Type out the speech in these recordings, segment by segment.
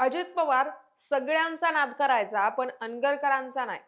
अजित पवार सगळ्यांचा नाद करायचा पण अनगरकरांचा नाही.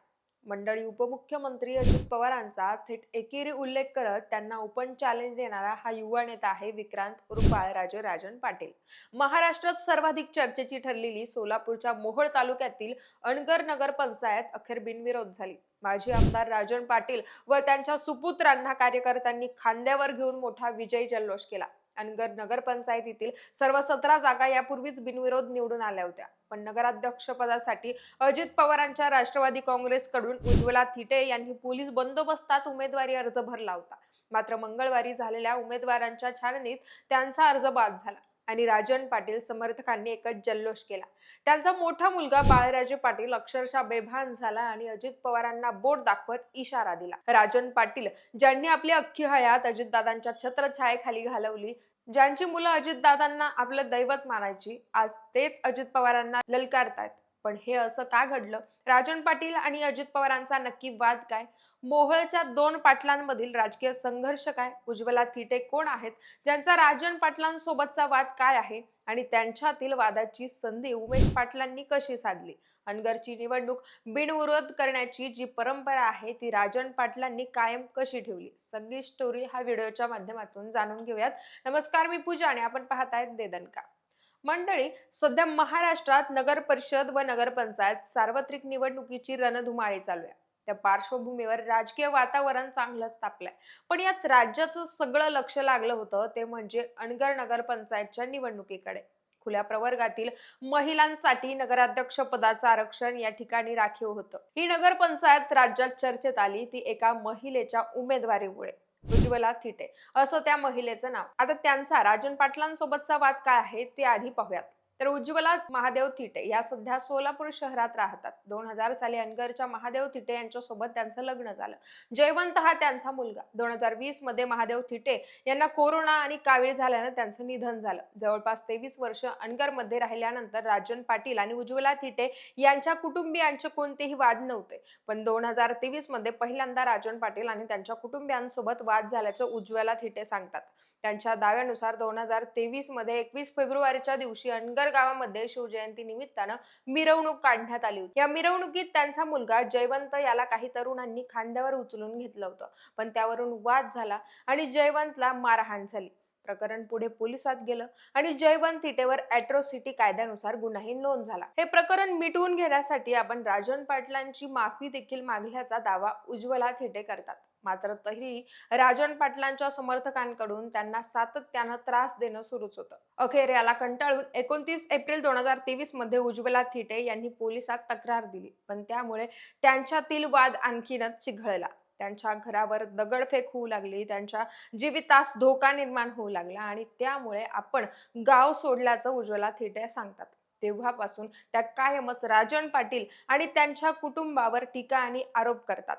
मंडळी उपमुख्यमंत्री अजित पवारांचा थेट एकेरी उल्लेख करत त्यांना ओपन चॅलेंज देणारा हा युवा नेता आहे विक्रांत रुपाळराजे राजन पाटील. महाराष्ट्रात सर्वाधिक चर्चेची ठरलेली सोलापूरच्या मोहोळ तालुक्यातील अणगर नगर पंचायत अखेर बिनविरोध झाली. माजी आमदार राजन पाटील व त्यांच्या सुपुत्रांना कार्यकर्त्यांनी खांद्यावर घेऊन मोठा विजय जल्लोष केला. अनगर नगरपंचायतीतील सर्व सतरा जागा यापूर्वीच बिनविरोध निवडून आल्या होत्या. पण नगराध्यक्षपदासाठी अजित पवारांच्या राष्ट्रवादी काँग्रेसकडून उज्ज्वला थिटे यांनी पोलीस बंदोबस्तात उमेदवारी अर्ज भरला होता. मात्र मंगळवारी झालेल्या उमेदवारांच्या छाननीत त्यांचा अर्ज बाद झाला. आणि राजन पाटील समर्थकांनी एकच जल्लोष केला. त्यांचा मोठा मुलगा बाळराजे पाटील अक्षरशः बेभान झाला आणि अजित पवारांना बोट दाखवत इशारा दिला. राजन पाटील ज्यांनी आपली अख्खी हयात अजितदादांच्या छत्रछायेखाली घालवली ज्यांची मुलं अजितदादांना आपलं दैवत मानायची आज तेच अजित पवारांना ललकारतायत. पण हे असं का घडलं? राजन पाटील आणि अजित पवारांचा नक्की वाद काय? मोहळच्या दोन पाटलांमधील राजकीय संघर्ष काय? उज्ज्वला थिटे कोण आहेत? ज्यांचा राजन पाटलांसोबतचा वाद काय आहे? आणि त्यांच्यातील वादाची संधी उमेश पाटलांनी कशी साधली? अनगरची निवडणूक बिनविरोध करण्याची जी परंपरा आहे ती राजन पाटलांनी कायम कशी ठेवली? सगळी स्टोरी हा व्हिडिओच्या माध्यमातून जाणून घेऊयात. नमस्कार मी पूजा आणि आपण पाहतायत देदनका मंडळी सध्या महाराष्ट्रात नगर परिषद व नगरपंचायत सार्वत्रिक निवडणुकीची रणधुमाळी चालू आहे. त्या पार्श्वभूमीवर राजकीय वातावरण चांगलंच तापलंय पण यात राज्याचं सगळं लक्ष लागलं होतं ते म्हणजे अणगर नगरपंचायतच्या निवडणुकीकडे. खुल्या प्रवर्गातील महिलांसाठी नगराध्यक्ष पदाचं आरक्षण या ठिकाणी राखीव होतं. ही नगरपंचायत राज्यात चर्चेत आली ती एका महिलेच्या उमेदवारीमुळे. उज्ज्वला थिटे असं त्या महिलेचं नाव. आता त्यांचा राजन पाटलांसोबतचा वाद काय आहे ते आधी पाहूयात. तर उज्ज्वला महादेव थिटे या सध्या सोलापूर शहरात राहतात. दोन हजार साली अनगरच्या महादेव थिटे यांच्यासोबत त्यांचं लग्न झालं. जयवंत हा त्यांचा मुलगा. दोन हजार वीसमध्ये महादेव थिटे यांना कोरोना आणि कावीळ झाल्यानं त्यांचं निधन झालं. जवळपास तेवीस वर्ष अनगरमध्ये राहिल्यानंतर राजन पाटील आणि उज्ज्वला थिटे यांच्या कुटुंबियांचे कोणतेही वाद नव्हते. पण दोन हजार तेवीसमध्ये पहिल्यांदा राजन पाटील आणि त्यांच्या कुटुंबियांसोबत वाद झाल्याचं उज्ज्वला थिटे सांगतात. त्यांच्या दाव्यानुसार दोन हजार तेवीसमध्ये एकवीस फेब्रुवारीच्या दिवशी अनगर गावामध्ये शिवजयंती निमित्तानं मिरवणूक काढण्यात आली होती. या मिरवणुकीत त्यांचा मुलगा जयवंत याला काही तरुणांनी खांद्यावर उचलून घेतलं होतं. पण त्यावरून वाद झाला आणि जयवंतला मारहाण झाली. प्रकरण पुढे पोलिसात गेलं आणि जयवंत थिटेवर अॅट्रोसिटी कायद्यानुसार गुन्हाही नोंद झाला. हे प्रकरण मिटवून घेण्यासाठी आपण राजन पाटलांची माफी देखील मागल्याचा दावा उज्ज्वला थिटे करतात. मात्र तरी राजन पाटलांच्या समर्थकांकडून त्यांना सातत्यानं त्रास देणं सुरूच होतं. अखेर याला कंटाळून एकोणतीस एप्रिल दोन हजार तेवीसमध्ये उज्ज्वला थिटे यांनी पोलिसात तक्रार दिली. पण त्यामुळे त्यांच्यातील वाद आणखीनच चिघळला. त्यांच्या घरावर दगडफेक होऊ लागली त्यांच्या जीवितास धोका निर्माण होऊ लागला आणि त्यामुळे आपण गाव सोडल्याचं उज्ज्वला थिटे सांगतात. तेव्हापासून त्या कायमच राजन पाटील आणि त्यांच्या कुटुंबावर टीका आणि आरोप करतात.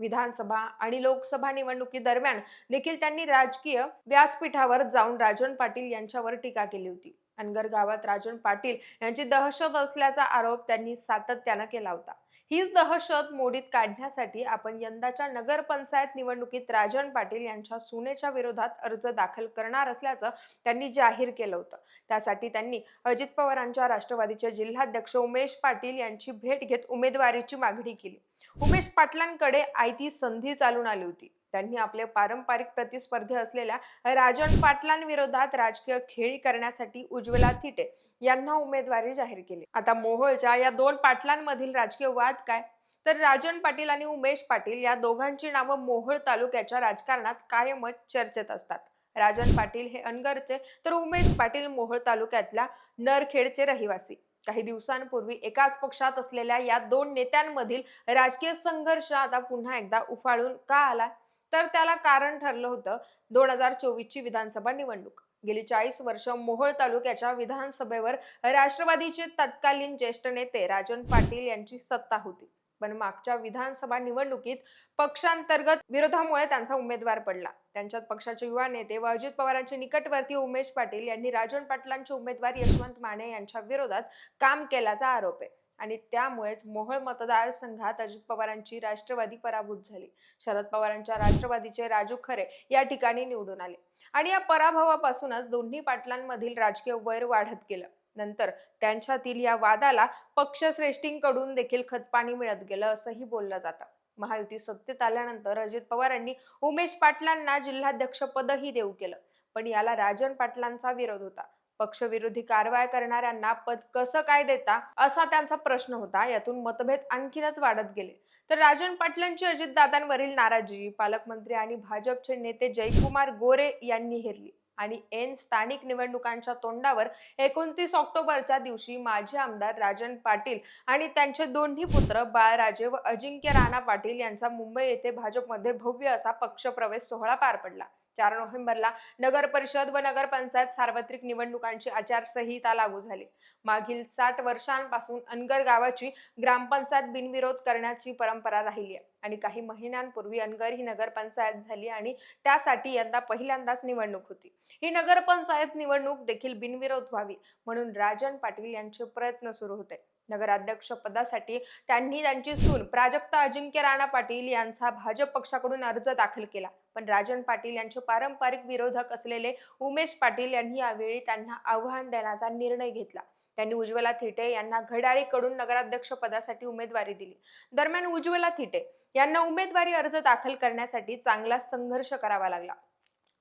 विधानसभा आणि लोकसभा निवडणुकी दरम्यान देखील त्यांनी राजकीय व्यासपीठावर जाऊन राजन पाटील यांच्यावर टीका केली होती. अनगर गावात राजन पाटील यांची दहशत असल्याचा आरोप त्यांनी सातत्यानं केला होता. हीच दहशत मोडीत काढण्यासाठी आपण यंदाच्या नगरपंचायत निवडणुकीत राजन पाटील यांच्या सुनेच्या विरोधात अर्ज दाखल करणार असल्याचं त्यांनी जाहीर केलं होतं. त्यासाठी त्यांनी अजित पवारांच्या राष्ट्रवादीचे जिल्हाध्यक्ष उमेश पाटील यांची भेट घेत उमेदवारीची मागणी केली. उमेश पाटलांकडे आयती संधी चालून आली होती. त्यांनी आपले पारंपरिक प्रतिस्पर्धी असलेल्या राजन पाटलांविरोधात राजकीय खेळी करण्यासाठी उज्ज्वला थिटे यांना उमेदवारी जाहीर केली. आता मोहोळच्या या दोन पाटलांमधील राजकीय वाद काय? तर राजन पाटील आणि उमेश पाटील या दोघांची नावं मोहोळ तालुक्याच्या राजकारणात कायमच चर्चेत असतात. राजन पाटील हे अनगरचे तर उमेश पाटील मोहोळ तालुक्यातल्या नरखेडचे रहिवासी. काही दिवसांपूर्वी एकाच पक्षात असलेल्या या दोन नेत्यांमधील राजकीय संघर्ष आता पुन्हा एकदा उफाळून का आला तर त्याला कारण ठरलं होतं. दोन हजार चोवीस ची विधानसभा निवडणूक. गेली चाळीस वर्ष मोहोळ तालुक्याच्या विधानसभेवर राष्ट्रवादीचे तत्कालीन ज्येष्ठ नेते राजन पाटील यांची सत्ता होती. पण मागच्या विधानसभा निवडणुकीत पक्षांतर्गत विरोधामुळे त्यांचा उमेदवार पडला. त्यांच्यात पक्षाचे युवा नेते व अजित पवारांचे निकटवर्ती उमेश पाटील यांनी राजन पाटलांचे उमेदवार यशवंत माने यांच्या विरोधात काम केल्याचा आरोप आहे. आणि त्यामुळेच मोहोळ मतदारसंघात अजित पवारांची राष्ट्रवादी पराभूत झाली. शरद पवारांच्या राष्ट्रवादीचे राजू खरे या ठिकाणी निवडून आले. आणि या पराभवापासूनच दोन्ही पाटलांमधील राजकीय वैर वाढत गेलं. नंतर त्यांच्यातील या वादाला पक्षश्रेष्ठींकडून देखील खतपाणी मिळत गेलं असंही बोललं जातं. महायुती सत्तेत आल्यानंतर अजित पवारांनी उमेश पाटलांना जिल्हाध्यक्ष पदही देऊ केलं. पण याला राजन पाटलांचा विरोध होता. पक्षविरोधी कारवाया करणाऱ्यांना पद कसं काय देता असा त्यांचा प्रश्न होता. यातून मतभेद आणखीनच वाढत गेले. तर राजन पाटलांची अजितदादांवरील नाराजी पालकमंत्री आणि भाजपचे नेते जयकुमार गोरे यांनी हेरली. आणि एन स्थानिक निवडणुकांच्या तोंडावर एकोणतीस ऑक्टोबरच्या दिवशी माजी आमदार राजन पाटील आणि त्यांचे दोन्ही पुत्र बाळराजे व अजिंक्य राणा पाटील यांचा मुंबई येथे भाजपमध्ये भव्य असा पक्षप्रवेश सोहळा पार पडला. चार नोव्हेंबरला नगर परिषद व नगरपंचायत सार्वत्रिक निवडणुकांची आचारसंहिता लागू झाली. मागील साठ वर्षांपासून अनगर गावाची ग्रामपंचायत बिनविरोध करण्याची परंपरा राहिली आहे आणि काही महिन्यांपूर्वी अनगर ही नगरपंचायत झाली आणि त्यासाठी यंदा पहिल्यांदाच निवडणूक होती. ही नगरपंचायत निवडणूक देखील बिनविरोध व्हावी म्हणून राजन पाटील यांचे प्रयत्न सुरू होते. नगराध्यक्ष पदासाठी त्यांनी त्यांची सून प्राजक्ता अजिंक्य राणा पाटील यांचा भाजप पक्षाकडून अर्ज दाखल केला. पण राजन पाटील यांचे पारंपरिक विरोधक असलेले उमेश पाटील यांनी यावेळी त्यांना आव्हान देण्याचा निर्णय घेतला. त्यांनी उज्ज्वला थिटे यांना घड्याळीकडून नगराध्यक्ष पदासाठी उमेदवारी दिली. दरम्यान उज्ज्वला थिटे यांना उमेदवारी अर्ज दाखल करण्यासाठी चांगला संघर्ष करावा लागला.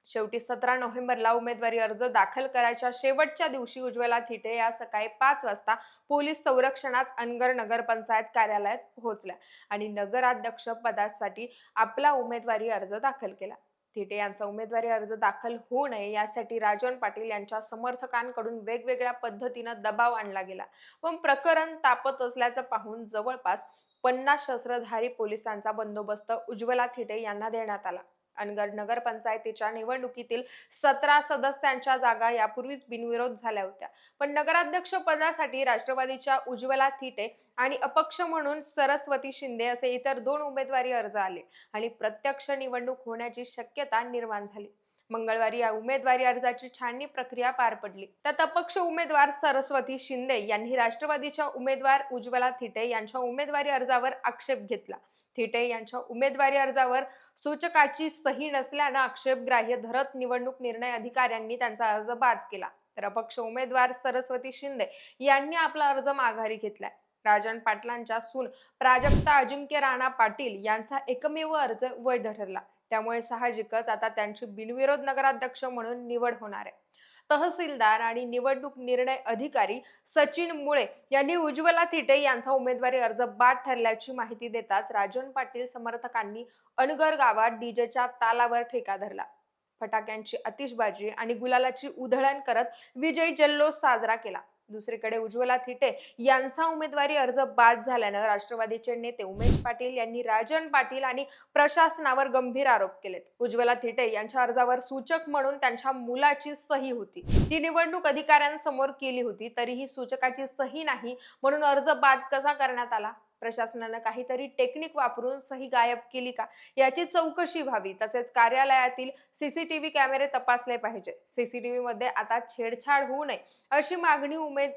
शेवटी सतरा नोव्हेंबरला उमेदवारी अर्ज दाखल करायच्या शेवटच्या दिवशी उज्ज्वला थिटे या सकाळी पाच वाजता पोलीस संरक्षणात अनगर नगरपंचायत कार्यालयात पोहोचल्या आणि नगराध्यक्ष पदासाठी आपला उमेदवारी अर्ज दाखल केला. थिटे यांचा उमेदवारी अर्ज दाखल होऊ नये यासाठी राजन पाटील यांच्या समर्थकांकडून वेगवेगळ्या पद्धतीनं दबाव आणला गेला. पण प्रकरण तापत असल्याचं पाहून जवळपास पन्नास शस्त्रधारी पोलिसांचा बंदोबस्त उज्ज्वला थिटे यांना देण्यात आला. अनगर नगरपंचायतीच्या निवडणुकीतील सतरा सदस्यांच्या जागा यापूर्वीच बिनविरोध झाल्या होत्या. पण नगराध्यक्ष पदासाठी राष्ट्रवादीच्या उज्ज्वला थिटे आणि अपक्ष म्हणून सरस्वती शिंदे असे इतर दोन उमेदवारी अर्ज आले आणि प्रत्यक्ष निवडणूक होण्याची शक्यता निर्माण झाली. मंगळवारी या उमेदवारी अर्जाची छाननी प्रक्रिया पार पडली. त्यात अपक्ष उमेदवार सरस्वती शिंदे यांनी राष्ट्रवादीच्या उमेदवार उज्ज्वला थिटे यांच्या उमेदवारी अर्जावर आक्षेप घेतला. थिटे यांच्या उमेदवारी अर्जावर सूचकाची सही नसल्यानं आक्षेपग्राह्य धरत निवडणूक निर्णय अधिकाऱ्यांनी त्यांचा अर्ज बाद केला. तर अपक्ष उमेदवार सरस्वती शिंदे यांनी आपला अर्ज माघारी घेतलाय. राजन पाटलांच्या सून प्राजक्ता अजिंक्य राणा पाटील यांचा एकमेव अर्ज वैध ठरला. त्यामुळे साहजिकच आता त्यांची बिनविरोध नगराध्यक्ष म्हणून निवड होणार आहे. तहसीलदार आणि निवडणूक निर्णय अधिकारी सचिन मुळे यांनी उज्ज्वला थिटे यांचा उमेदवारी अर्ज बाद ठरल्याची माहिती देताच राजन पाटील समर्थकांनी अनगर गावात डीजेच्या तालावर ठेका धरला. फटाक्यांची आतिषबाजी आणि गुलालाची उधळण करत विजयी जल्लोष साजरा केला. दुसरीकडे उज्ज्वला थिटे यांचा उमेदवारी अर्ज बाद झाल्यानं राष्ट्रवादीचे नेते उमेश पाटील यांनी राजन पाटील आणि प्रशासनावर गंभीर आरोप केलेत. उज्ज्वला थिटे यांच्या अर्जावर सूचक म्हणून त्यांच्या मुलाची सही होती. ती निवडणूक अधिकाऱ्यांसमोर केली होती तरीही सूचकाची सही नाही म्हणून अर्ज बाद कसा करण्यात आला? प्रशासनानं काहीतरी टेक्निक वापरून सही गायब केली का? याची चौकशी व्हावी. तसेच कार्यालयातील सीसीटीव्ही कॅमेरे तपासले पाहिजे सीसीटीव्ही मध्ये आता छेडछाड होऊ नये अशी मागणी उमेद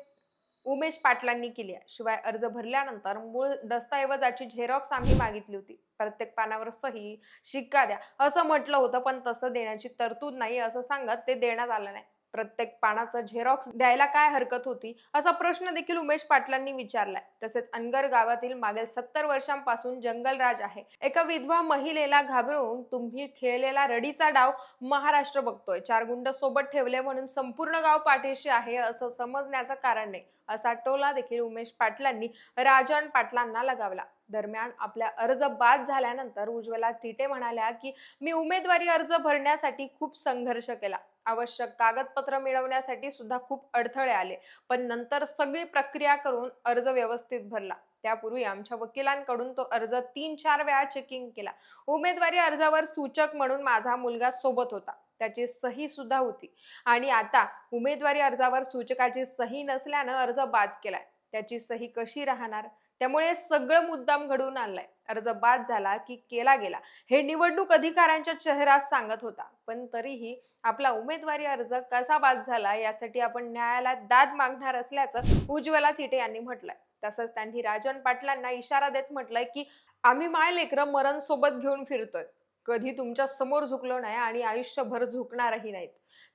उमेश पाटलांनी केली आहे. शिवाय अर्ज भरल्यानंतर मूळ दस्तऐवजाची झेरॉक्स आम्ही मागितली होती. प्रत्येक पानावर सही शिक्का द्या. असं म्हटलं होतं पण तसं देण्याची तरतूद नाही असं सांगत ते देण्यात आलं नाही. प्रत्येक पानाचा झेरॉक्स द्यायला काय हरकत होती असा प्रश्न देखील उमेश पाटलांनी विचारलाय. तसेच अनगर गावातील मागील सत्तर वर्षांपासून जंगलराज आहे. एका विधवा महिलेला घाबरवून तुम्ही खेळलेला रडीचा डाव महाराष्ट्र बघतोय. चार गुंड सोबत ठेवले म्हणून संपूर्ण गाव पाठीशी आहे असं समजण्याचं कारण नाही असा टोला देखील उमेश पाटलांनी राजन पाटलांना लगावला. दरम्यान आपल्या अर्ज बाद झाल्यानंतर उज्ज्वला तिटे म्हणाल्या की मी उमेदवारी अर्ज भरण्यासाठी खूप संघर्ष केला. आवश्यक. कागदपत्र मिळवण्यासाठी सुद्धा खूप अडथळे आले. पण नंतर सगळी प्रक्रिया करून अर्ज व्यवस्थित भरला. त्यापूर्वी आमच्या वकिलांकडून तो अर्ज तीन चार वेळा चेकिंग केला. उमेदवारी अर्जावर सूचक म्हणून माझा मुलगा सोबत होता. त्याची सही सुद्धा होती. आणि आता उमेदवारी अर्जावर सूचकाची सही नसल्यानं अर्ज बाद केलाय. त्याची सही कशी राहणार? त्यामुळे सगळं मुद्दाम घडवून आणलाय. अर्ज बाद झाला की केला गेला हे निवडणूक अधिकाऱ्यांच्या चेहऱ्यास सांगत होता. पण तरीही आपला उमेदवारी अर्ज कसा बाद झाला यासाठी आपण न्यायालयात दाद मागणार असल्याचं उज्ज्वला थिटे यांनी म्हटलंय. तसंच त्यांनी राजन पाटलांना इशारा देत म्हटलंय की आम्ही माय लेकरं मरण सोबत घेऊन फिरतोय. कधी तुमच्यासमोर झुकलो नाही आणि आयुष्यभर झुकणारही नाहीत.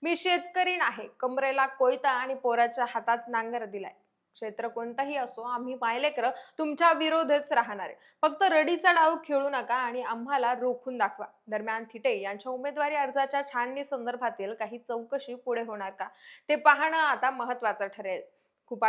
मी शेतकरी नाही. कमरेला कोयता आणि पोराच्या हातात नांगर दिलाय. क्षेत्र कोणताही असो आम्ही मायलेकर तुमच्या विरोधच राहणार आहे. फक्त रडीचा डाव खेळू नका आणि आम्हाला रोखून दाखवा. दरम्यान थिटे यांच्या उमेदवारी अर्जाच्या छाननी संदर्भातील काही चौकशी पुढे होणार का? ते पाहणं आता महत्वाचं ठरेल. खूप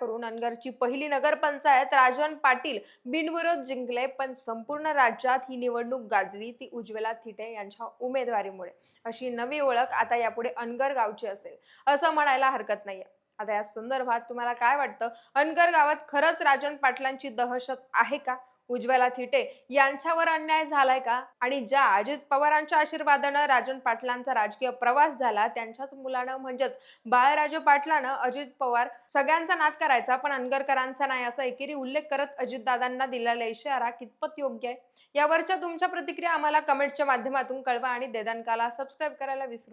करून अनगरची पहिली नगरपंचायत राजन पाटील बिनविरोध जिंकले पण संपूर्ण राज्यात ही निवडणूक गाजली ती उज्ज्वला थिटे यांच्या उमेदवारीमुळे. अशी नवी ओळख आता यापुढे अनगर गावची असेल. असं म्हणायला हरकत नाहीये. आता या संदर्भात तुम्हाला काय वाटतं? अनगर गावात खरंच राजन पाटलांची दहशत आहे का? उज्ज्वला थिटे यांच्यावर अन्याय झालाय का? आणि ज्या अजित पवारांच्या आशीर्वादानं राजन पाटलांचा राजकीय प्रवास झाला त्यांच्याच मुलानं म्हणजेच बाळराजे पाटलानं अजित पवार सगळ्यांचा नाद करायचा पण अनगरकरांचा नाही असा एकेरी उल्लेख करत अजितदादांना दिलेला इशारा कितपत योग्य आहे? यावरच्या तुमच्या प्रतिक्रिया आम्हाला कमेंटच्या माध्यमातून कळवा आणि देदानकाला सबस्क्राईब करायला विसरू